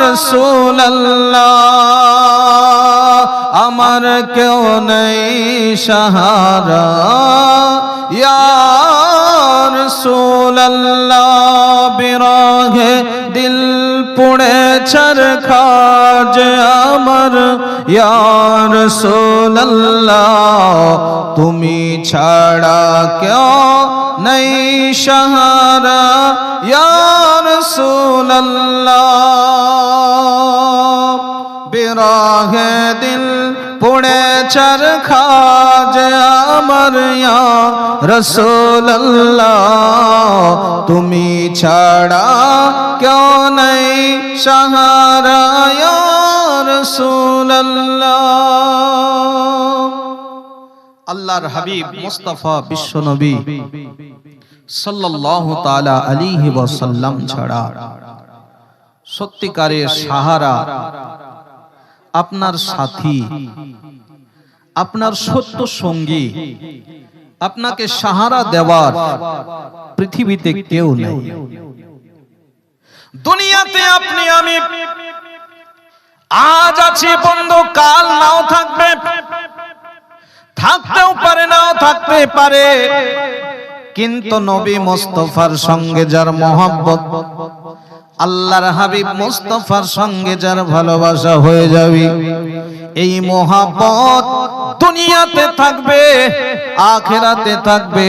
রসুল্লাহ আমার কেউ নেই সাহারা। ইয়ার রসুল্লাহ বিরহে দিল পুড়ে ছর খাজ আমার। ইয়ার রসুল্লাহ তুমি ছাড়া কেউ নেই সাহারা। ইয়ার রসুল্লাহ বিরহে দিল পুড়ে চর খাজ আমার রসুল্লাহ তুমি ছাড়া কেউ নেই সাহারা রসুল্লাহ আল্লাহর হাবিব মুস্তাফা বিশ্বনবী সত্যিকারের সাহারা আপনার সাথী, আপনার সত্য সঙ্গী, আপনাকে সাহারা দেওয়ার পৃথিবীতে কেউ নেই। দুনিয়াতে আপনি, আমি আজ আছি বন্ধু, কাল নাও থাকবে, থাকতেও পারে, নাও থাকতে পারে। কিন্তু নবী মোস্তফার সঙ্গে যার মোহাম্মত আল্লাহর হাবিব মোস্তফার সঙ্গে যার ভালোবাসা হয়ে যাবে, এই মোহাব্বত দুনিয়াতে থাকবে, আখেরাতে থাকবে,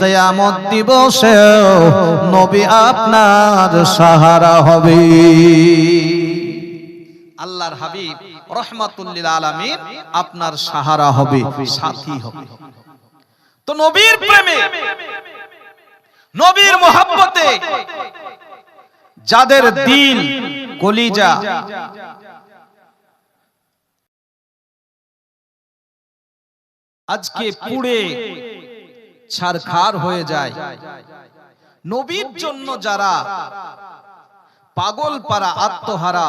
কিয়ামত দিবসে নবী আপনার সাহারা হবে। আল্লাহর হাবিব রহমাতুল্লিল আলামিন আপনার সাহারা হবে, সাথী হবে। তো নবীর প্রেমে নবীর মোহাব্বতে যাদের দিল কলিজা আজকে পুড়ে ছারখার হয়ে যায়। নবীর জন্য যারা পাগল পারা আত্মহারা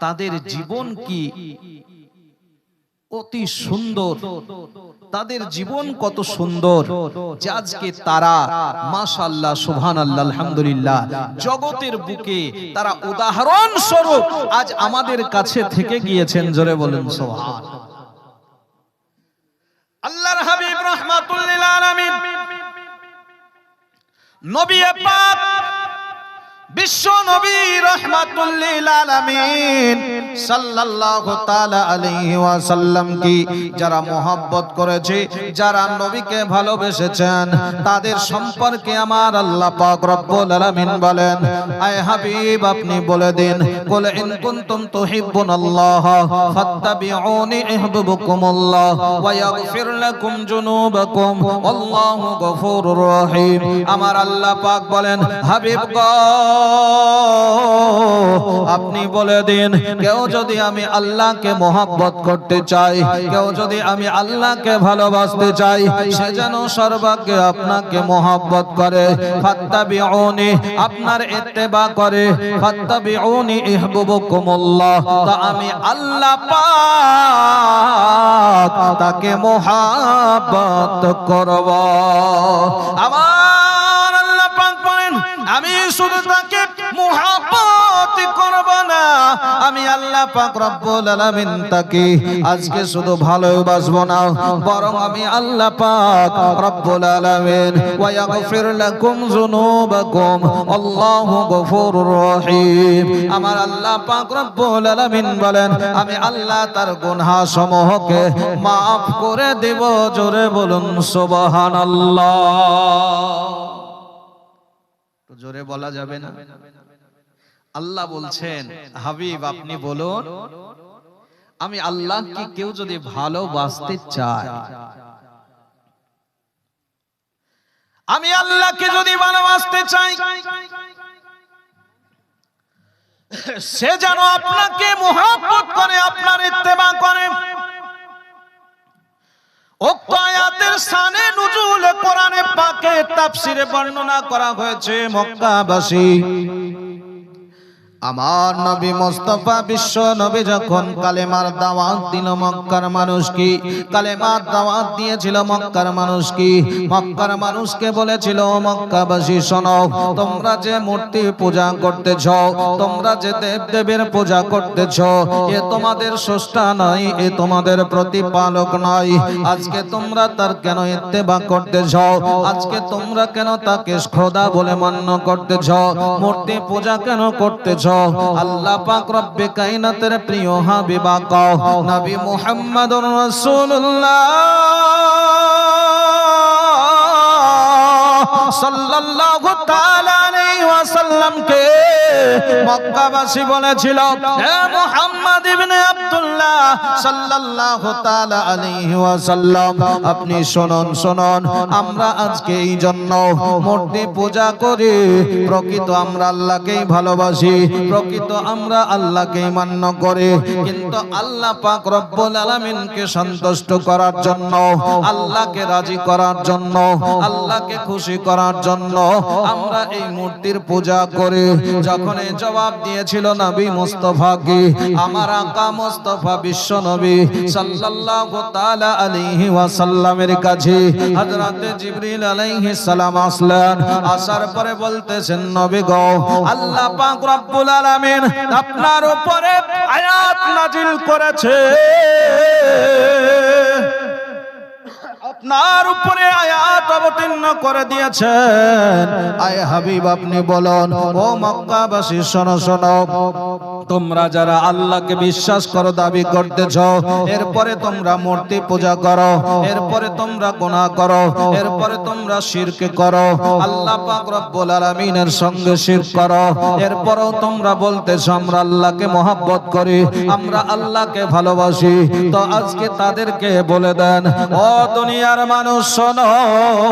তাদের জীবন কি অতি সুন্দর। তাদের জীবন কত সুন্দর। আজকে তারা মাশাল্লাহ সুবহান আল্লাহ আলহামদুলিল্লাহ, জগতের বুকে তারা উদাহরণ স্বরূপ আজ আমাদের কাছে থেকে গিয়েছেন, জোরে বলেন সুবহান আল্লাহর হাবিব রাহমাতুল লিল আলামিন নবী পাক বিশ্ব নবী রহমাতুল লিল আলামিন সাল্লাল্লাহু তাআলা আলাইহি ওয়াসাল্লাম কি যারা মোহাব্বত করেছে, যারা নবীকে ভালোবেসেছেন, তাদের সম্পর্কে আমার আল্লাহ পাক রব্বুল আলামিন বলেন, আয় হাবিব, আপনি বলে দিন, কুল ইন কুনতুম তুহিব্বুনাল্লাহ, ফাত্তাবিউনি ওয়া লাকুম জুনুবাকুম গফুরুর রহিম। আমার আল্লাহ পাক বলেন, হাবিব আপনি বলে দিন, কেউ যদি আমি আল্লাহকে মোহাব্বত করতে চাই, কেউ যদি আমি আল্লাহকে ভালোবাসতে চাই, সে যেন সর্বাগ্যে আপনাকে মোহাব্বত করে। ফাত্তাবিউনি, আপনার ইত্তেবা করে। ফাত্তাবিউনি ইহবুবুকুমুল্লাহ, তা আমি আল্লাহ পাক তাকে মোহাব্বত করব। আমার আল্লাহ পাক বলেন, আমি শুধু আমি আল্লাহ পাক রব্বুল আলামিন তাকে আজকে শুধু ভালোবাসবো না, বরং আমি আল্লাহ পাক রব্বুল আলামিন ওয়া ইয়াগফির লাকুম যুনুবাকুম, আল্লাহু গফুরুর রহিম। আমার আল্লাহ পাক রব্বুল আলামিন বলেন, আমি আল্লাহ তার গুনাহ সমূহকে maaf করে দেব, জোরে বলুন সুবহানাল্লাহ। জোরে বলা যাবে না? আল্লাহ বলছেন হাবিব আপনি বলুন আমি আল্লাহকে কেউ যদি ভালোবাসতে চায় আমি আল্লাহকে যদি ভালোবাসতে চাই সে যেন আপনাকে মোহাব্বত করে আপনার ইত্তেবা করে। উক্ত আয়াতের সানে নুজুল কোরআনে পাকে তাফসিরে বর্ণনা করা হয়েছে মক্কাবাসী। আমার নবী মোস্তফা বিশ্ব নবী যখন কালেমার দাওয়াত দিল মক্কার মানুষ কি? কালেমার দাওয়াত দিয়েছিল মক্কার মানুষ কি? মক্কার মানুষকে বলেছিল মক্কাবাসী, শোনো, তোমরা যে মূর্তি পূজা করতেছ, তোমরা যে দেব দেবের পূজা করতেছ, এ তোমাদের স্রষ্টা নয়, এ তোমাদের প্রতিপালক নয়। আজকে তোমরা তার কেন ইত্তেবা করতেছ? আজকে তোমরা কেন তাকে খোদা বলে মান্য করতেছ? মূর্তি পূজা কেন করতেছ? আল্লাহ পাক রব্বে কাইনাতের প্রিয় হাবিবা কও। নবী মুহাম্মদুর রাসূলুল্লাহ। সাল্লাল্লাহু তাআলা আলাইহি মক্কাবাসী বলেছিল, হে মুহাম্মদ ইবনে আব্দুল্লাহ সাল্লাল্লাহু তাআলা আলাইহি ওয়াসাল্লাম, আপনি শুনুন শুনুন, আমরা আজকে এই জন্য মূর্তি পূজা করি। প্রকৃত আমরা আল্লাহকেই ভালোবাসি, প্রকৃত আমরা আল্লাহকেই মান্য করি। কিন্তু আল্লাহ পাক রব্বুল আলামিনকে সন্তুষ্ট করার জন্য, আল্লাহকে রাজি করার জন্য, আল্লাহকে খুশি করার জন্য আমরা এই মূর্তির পূজা করি। যখন জবাব দিয়েছিল নবী মুস্তফা কি? আমার আকা মুস্তফা বিশ্ব নবী সাল্লাল্লাহু তাআলা আলাইহি ওয়াসাল্লামের কাছে। হযরতে জিবরিল আলাইহিস সালাম আসলেন। আসার পরে বলতেছেন, নবী গো, আল্লাহ পাক রব্বুল আলামিন আপনার উপরে আয়াত নাজিল করেছে। আপনার উপরে আয়াত অবতীর্ণ করে দিয়েছেন। আয় হাবিব, আপনি বলুন, ও মক্কাবাসী, শোনো শোনো। তোমরা যারা আল্লাহকে বিশ্বাস করো, দাবি করতেছ, এরপরে তোমরা মূর্তি পূজা করো, এরপরে তোমরা গুনাহ করো, এরপরে তোমরা শিরক করো। আল্লাহ পাক রব্বুল আলামিনের সঙ্গে শিরক করো। এরপরেও তোমরা বলতেছ, আমরা আল্লাহকে মহব্বত করি, আমরা আল্লাহকে ভালোবাসি। তো আজকে তাদেরকে বলে দেন, ও দুনিয়ার মানুষ, শোনো। ও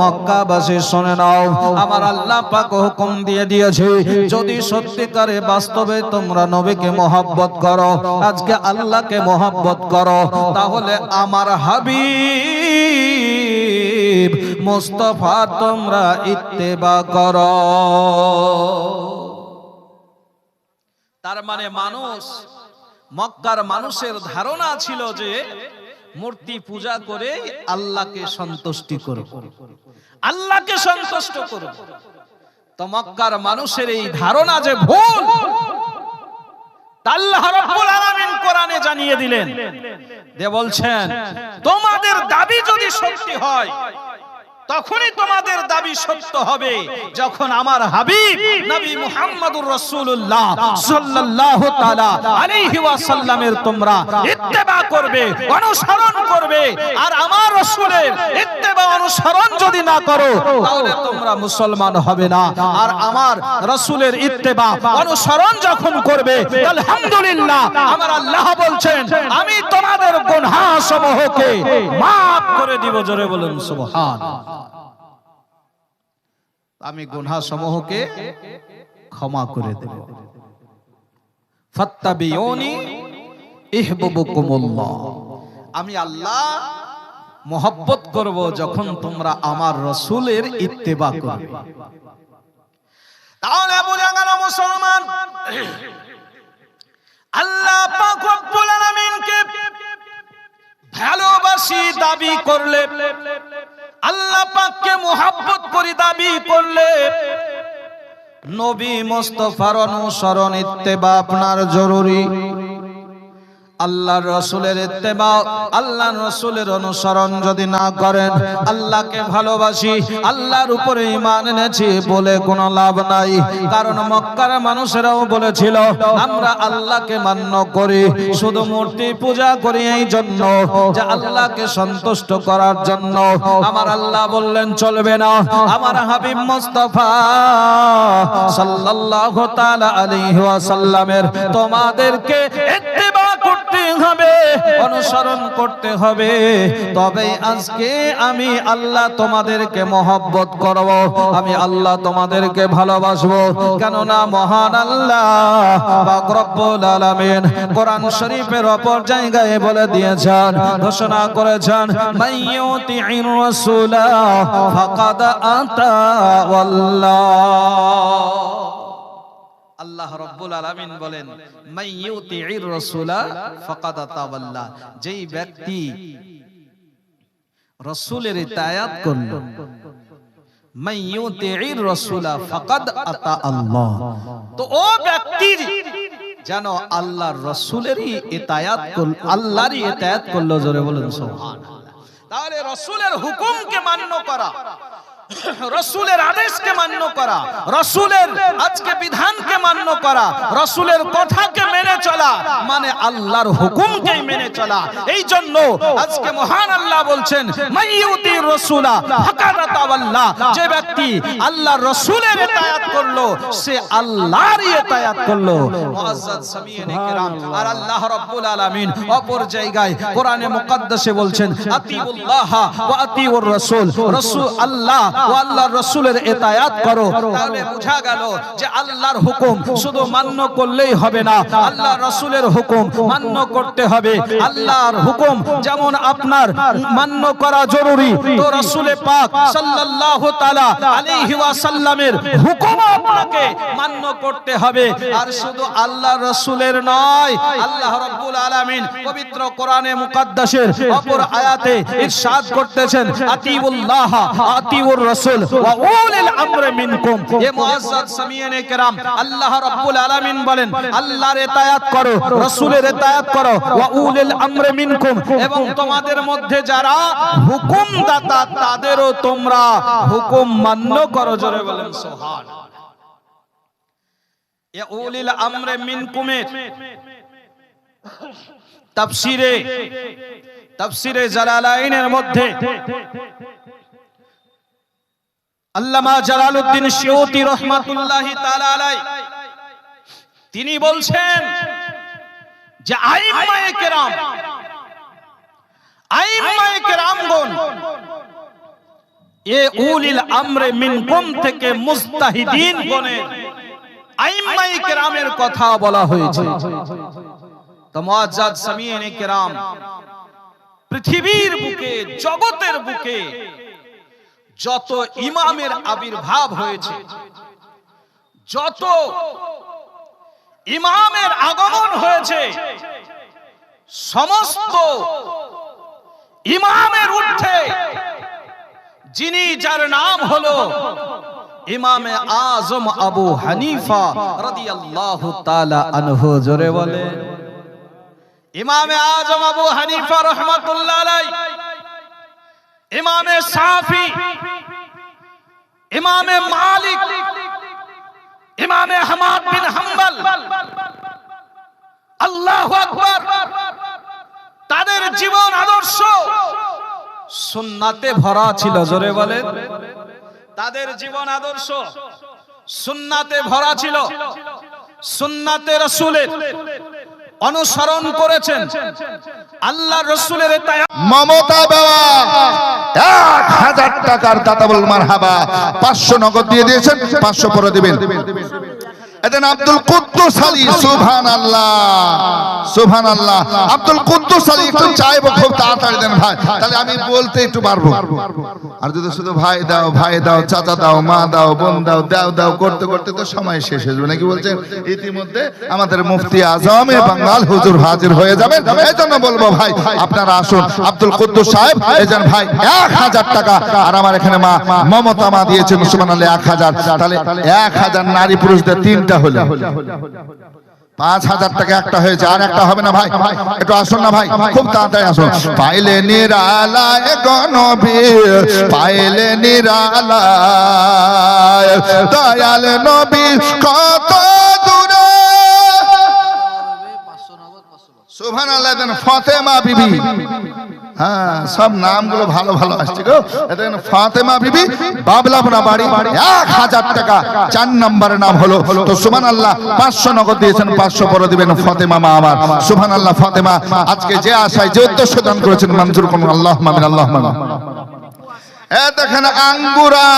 মক্কাবাসী, শুনে নাও। আমার আল্লাহ পাক হুকুম দিয়ে দিয়েছে, যদি সত্যিকারে বাস্তবে তোমরা নবীকে মহব্বত করো, আজকে আল্লাহকে মহব্বত করো, তাহলে আমার হাবিব মুস্তফা তোমরা ইত্তেবা করো। তার মানে মানুষ মক্কার মানুষের ধারণা ছিল যে মূর্তি পূজা করে আল্লাহকে সন্তুষ্টি করব আল্লাহকে সন্তুষ্ট করব তো মক্কার মানুষের এই ধারণা যে ভুল আল্লাহ রাব্বুল আলামিন কোরআনে জানিয়ে দিলেন। দে বলছেন, তোমাদের দাবি যদি সত্যি হয় তখনই তোমাদের দাবি সত্য হবে। যখন আমার হাবিব নবী মুহাম্মদুর রাসূলুল্লাহ সাল্লাল্লাহু তাআলা আলাইহি ওয়াসাল্লামের তোমরা ইত্তেবা করবে, অনুসরণ করবে, আর আমার রাসূলের ইত্তেবা অনুসরণ যদি না করো, তাহলে তোমরা মুসলমান হবে না। আর আমার রাসূলের ইত্তেবা অনুসরণ যখন করবে, আলহামদুলিল্লাহ, আমার আল্লাহ বলছেন, আমি তোমাদের গুনাহ সমূহকে maaf করে দিব, জোরে বলুন সুবহান আমি গুনাহ সমূহকে ক্ষমা করে দেব। ফাত্তাবিউনি ইহবুবুকুমুল্লাহ। আমি আল্লাহ মোহব্বত করব যখন তোমরা আমার রসুলের ইত্তেবা করবে। তাহলে বুঝা গেল মুসলমান, আল্লাহ পাক রব্বুল ভালোবাসি, দাবি করলে আল্লাহ পাককে মোহাব্বত করি দাবি করলে নবী মোস্তফার অনুসরণ ইত্তেবা আপনার জরুরি। আল্লাহর রসুলের ইত্তেবা আল্লাহর রসুলের অনুসরণ যদি না করেন, আল্লাহকে ভালোবাসি, আল্লাহর উপরে ঈমান এনেছি বলে কোনো লাভ নাই। কারণ মক্কার মানুষেরাও বলেছিল, আমরা আল্লাহকে মান্য করি, শুধু মূর্তি পূজা করি এই জন্য, যে আল্লাহকে সন্তুষ্ট করার জন্য। আমার আল্লাহ বললেন, চলবে না। আমার হাবিব মুস্তাফা সাল্লাল্লাহু তাআলা আলাইহি ওয়াসাল্লামের, তোমাদেরকে করতে হবে, অনুসরণ করতে হবে। তবে আজকে আমি আল্লাহ তোমাদেরকে মহব্বত করব, আমি আল্লাহ তোমাদেরকে ভালোবাসবো। কেননা মহান আল্লাহ কোরআন শরীফের অপর জায়গায় বলে দিয়েছেন, ঘোষণা করেছেন মাইয়ুতির আতা আল্লাহ আল্লাহ রব্বুল আলামিন বলেন মাই ইউতিইর রাসূলা ফাকাদ আতাওয়াল্লাহ যেই ব্যক্তি রাসূলের ইতায়াত করল মাই ইউতিইর রাসূলা ফাকাদ আতা আল্লাহ। তো ও ব্যক্তির যেন আল্লাহর রাসূলেরই ইতায়াত করল আল্লাহরই ইতায়াত করল জোরে বলুন। সুবহানাল্লাহ। তাহলে রাসূলের হুকুমকে মান্য করা। রসুলের আদেশকে মান্য করা, রসুলের আজকে বিধানকে মান্য করা, রসুলের কথাকে মেনে চলা মানে আল্লাহর হুকুমকে মেনে চলা। এই জন্য আজকে মহান আল্লাহ বলছেন আল্লাহ যে ব্যক্তি আল্লাহর রসুলের ইতায়াত করল, সে আল্লাহর ইতায়াত করল। আর আল্লাহ রাব্বুল আলামিন অপর জায়গায় কোরআনে মুকদ্দাসে বলছেন, আতিউল্লাহ ওয়া আতিউর রাসূল। রাসূল আল্লাহ ও আল্লাহর রাসূলের ইতায়াত করো। তাহলে বোঝা গেল যে আল্লাহর হুকুম শুধু মান্য করলেই হবে না। আল্লাহর রাসূলের হুকুম মান্য করতে হবে। আল্লাহর হুকুম যেমন আপনার মান্য করা জরুরি, তো রাসূলে পাক সাল্লাল্লাহু তাআলা আলাইহি ওয়াসাল্লামের হুকুম আপনাকে মান্য করতে হবে। আর শুধু আল্লাহর রাসূলের নয়, আল্লাহ রাব্বুল আলামিন পবিত্র কোরআনে মুকাদ্দাসের অপর আয়াতে ইরশাদ করতেছেন, আতিউল্লাহ, আতিউর রাসূল আল্লাহ করো করো মিনকুম। এবং তোমাদের মধ্যে যারা তাদেরও তোমরা হুকুম করো বলেন মিনকুমের জালালাইনের মধ্যে আল্লামা জালালউদ্দিন শিউতি রহমাতুল্লাহি তাআলা আলাই তিনি বলছেন যে আইম্মায়ে কেরাম আইম্মায়ে কেরামগণ এ উলিল আমরে মিনকুম থেকে মুস্তাহিদিন গণের আইম্মায়ে কেরামের কথা বলা হয়েছে। তো মুআজ্জাজ সামিয়ানে কেরাম, পৃথিবীর বুকে, জগতের বুকে যত ইমামের আবির্ভাব হয়েছে যত ইমামের আগমন হয়েছে সমস্ত ইমামের উঠে যিনি যার নাম হলো ইমামে আজম আবু হানিফা রাদিয়াল্লাহু তাআলা আনহু জোরে বলে ইমামে আজম আবু হানিফা রহমাতুল্লাহ ইমামে সাফি, ইমামে মালিক, ইমামে হামাদ বিন হাম্বল। আল্লাহু তাদের জীবন আদর্শ সুন্নাতে ভরা ছিল, জোরে বলেন। তাদের জীবন আদর্শ সুন্নাতে ভরা ছিল, সুন্নাতে রসুলের। অনুসরণ করেছেন। আল্লাহ রসুলের মমতা বাবা, এক হাজার টাকার দাতা বল মার হাবা পাঁচশো নগদ দিয়ে দিয়েছেন, পাঁচশো পরে দিবেন। এদেন আব্দুল কুদ্দুস আলী সুবহান আল্লাহ সুবহান আল্লাহ আব্দুল কুদ্দুস আলী একটু চাইব খুব তাড়াতাড়ি দেন ভাই। তাহলে আমি বলতে একটু পারব। আর যদি শুধু ভাই দাও ভাই দাও চাচা দাও মা দাও বোন দাও দাও দাও করতে করতে তো সময় শেষ হয়ে যাবে। নাকি বলছেন ইতিমধ্যে আমাদের মুফতি আজম বাঙ্গাল হুজুর হাজির হয়ে যাবেন? এই জন্য বলব ভাই আপনারা আসুন। আব্দুল কুদ্দুস সাহেব এজন ভাই এক হাজার টাকা। আর আমার এখানে মা মমতা মা দিয়েছে মুসলমান আলী এক হাজার। তাহলে এক হাজার নারী পুরুষদের তিনটা হলো। পাঁচ হাজার টাকা একটা হয়েছে আর একটা হবে না ভাই? একটু আসুন না ভাই, খুব তাড়াতাড়ি আসুন। পাইলে নিরালায় গণবীর, পাইলে নিরালায় দয়াল নবী কত দূরে? সুবহান আল্লাহ ফাতেমা বিবি। হ্যাঁ সব নামগুলো ভালো ভালো আসছে গো। ফাতেমা বিবি, বাবলাপনা বাড়ি, এক হাজার টাকা। চার নম্বরের নাম হলো, তো সুবহান আল্লাহ পাঁচশো নগদ দিয়েছেন, পাঁচশো পরে দিবেন ফাতেমা মা আমার। সুমান আল্লাহ ফাতেমা, আজকে যে আশায়, যে উদ্দেশ্য দান করেছেন, মঞ্জুর কোন আল্লাহ মামিন আল্লাহ মামিন দেখেন আঙ্গুরা।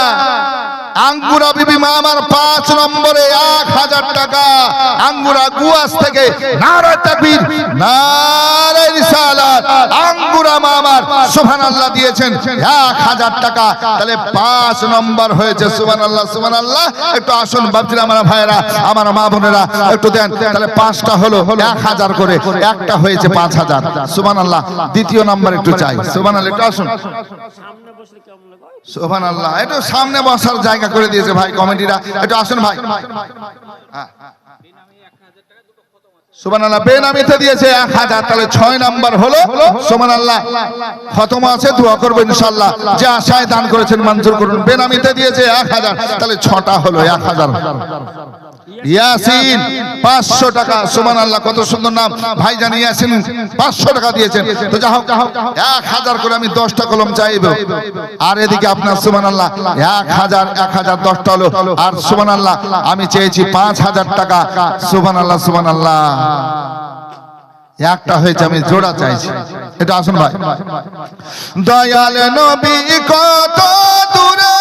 আঙ্গুরা বিবি মা আমার পাঁচ নম্বরে এক হাজার টাকা। আঙ্গুরা গুয়াস থেকে আল্লাহ দিয়েছেন এক হাজার টাকা। তাহলে পাঁচ নম্বর হয়েছে একটু আসুন বাপজিরা, আমার আমার মা বোনেরা, একটু তাহলে পাঁচটা হলো এক হাজার করে, একটা হয়েছে পাঁচ হাজার। দ্বিতীয় নাম্বার একটু চাই। আসুন। সুবহান আল্লাহ একটু সামনে বসার জায়গা করে দিয়েছে ভাই একটু আসুন ভাই। বেনামিতে দিয়েছে ছয় নাম্বার হলো আছে, দোয়া ইনশাল্লাহ যে আশায় দান করেছেন বেনামিতে দিয়েছে তাহলে ছটা হলো এক হাজার। ইয়াসিন পাঁচশো টাকা সুমান আল্লাহ কত সুন্দর নাম। ভাইজান ইয়াসিন পাঁচশো টাকা দিয়েছেন। তো যা হোক এক হাজার করে আমি দশটা কলম চাইব। আর এদিকে আপনার সুমান আল্লাহ এক হাজার এক হাজার দশটা হলো। আর সুমান আল্লাহ আমি চেয়েছি পাঁচ হাজার টাকা। সুমান আল্লাহ সুমান আল্লাহ একটা হয়েছে আমি জোড়া চাইছি। এটা আসুন ভাই। দয়াল নবী কত দূরে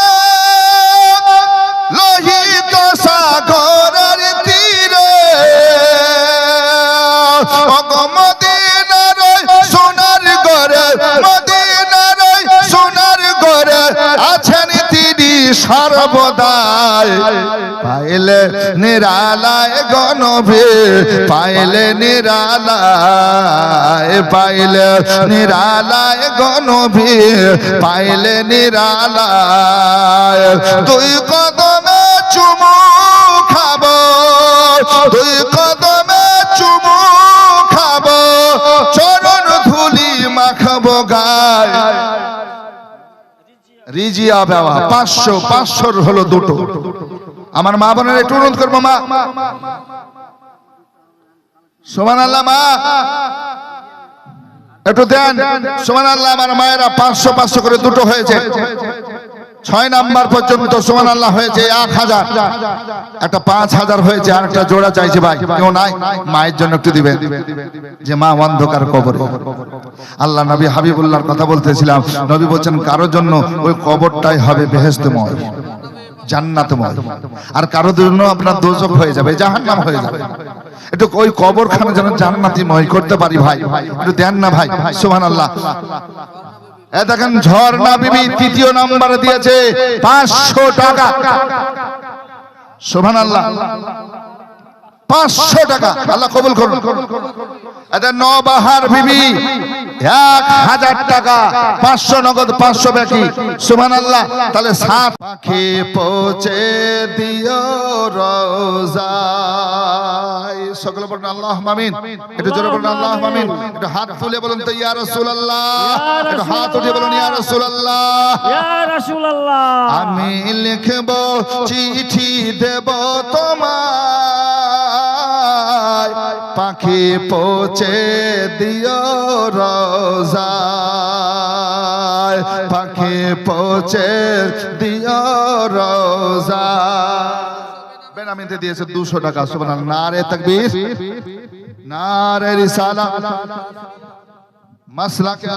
মদিনার সোনার গরে আছেন তিনি সর্বদাই। পাইলে নিরালায় গণভে পাইলে নিরালায় পাইলে নিরালায় গণভে পাইলে নিরালায়। তুই কদমে চুমু খাব তুই কদমে রিজিয়া পাঁচশো, পাঁচশোর হলো দুটো। আমার মা বোনের একটু অনুরোধ করব, মা। সোমান আল্লাহ মা। একটু দেন। সোমান আল্লাহ আমার মায়েরা পাঁচশো পাঁচশো করে দুটো হয়েছে। ছয় নাম্বার পর্যন্ত সোমান আল্লাহ হয়েছে এক হাজার। একটা পাঁচ হাজার হয়েছে আর একটা জোড়া চাইছে ভাই। কেউ নাই? মায়ের জন্য একটু দিবেন। যে মা অন্ধকার কবরে। আল্লাহ নবী হাবিবুল্লাহর কথা বলতেছিলাম। নবী বলছেন, কারোর জন্য ওই কবরটাই হবে বেহেস্তময় জান্নাতময়। আর কারোর জন্য আপনার দোজক হয়ে যাবে, জাহান্নাম হয়ে যাবে। একটু ওই কবরখানা যেন জান্নাতিময় করতে পারি ভাই। একটু দেন না ভাই, সুবহানাল্লাহ। এ দেখেন ঝর্ণা বিবি তৃতীয় নম্বরে দিয়েছে পাঁচশো টাকা। শোভান আল্লাহ পাঁচশো টাকা। আল্লাহ কবুল করুন। এটা নবাহার বিবি এক হাজার টাকা। পাঁচশো নগদ পাঁচশো বাকি। সুমান আল্লাহ তাহলে সাত পাখি পৌঁছে দিও রোজায়। সকলে বলুন আল্লাহ মামিন একটু জোরে বলুন আল্লাহ মামিন একটু হাত তুলে বলুন তো ইয়া রাসূলুল্লাহ। একটু হাত উঠিয়ে বলুন ইয়া রাসূলুল্লাহ। ইয়া রাসূলুল্লাহ। আমি লিখব চিঠি দেব তোমায়। পাখি পৌঁছে দিও রোজা পাখি পৌঁছে দিও রোজা বেনামিতে দিয়েছে দুশো টাকা সুবহান নারে না রে রিসালা মাসলা কে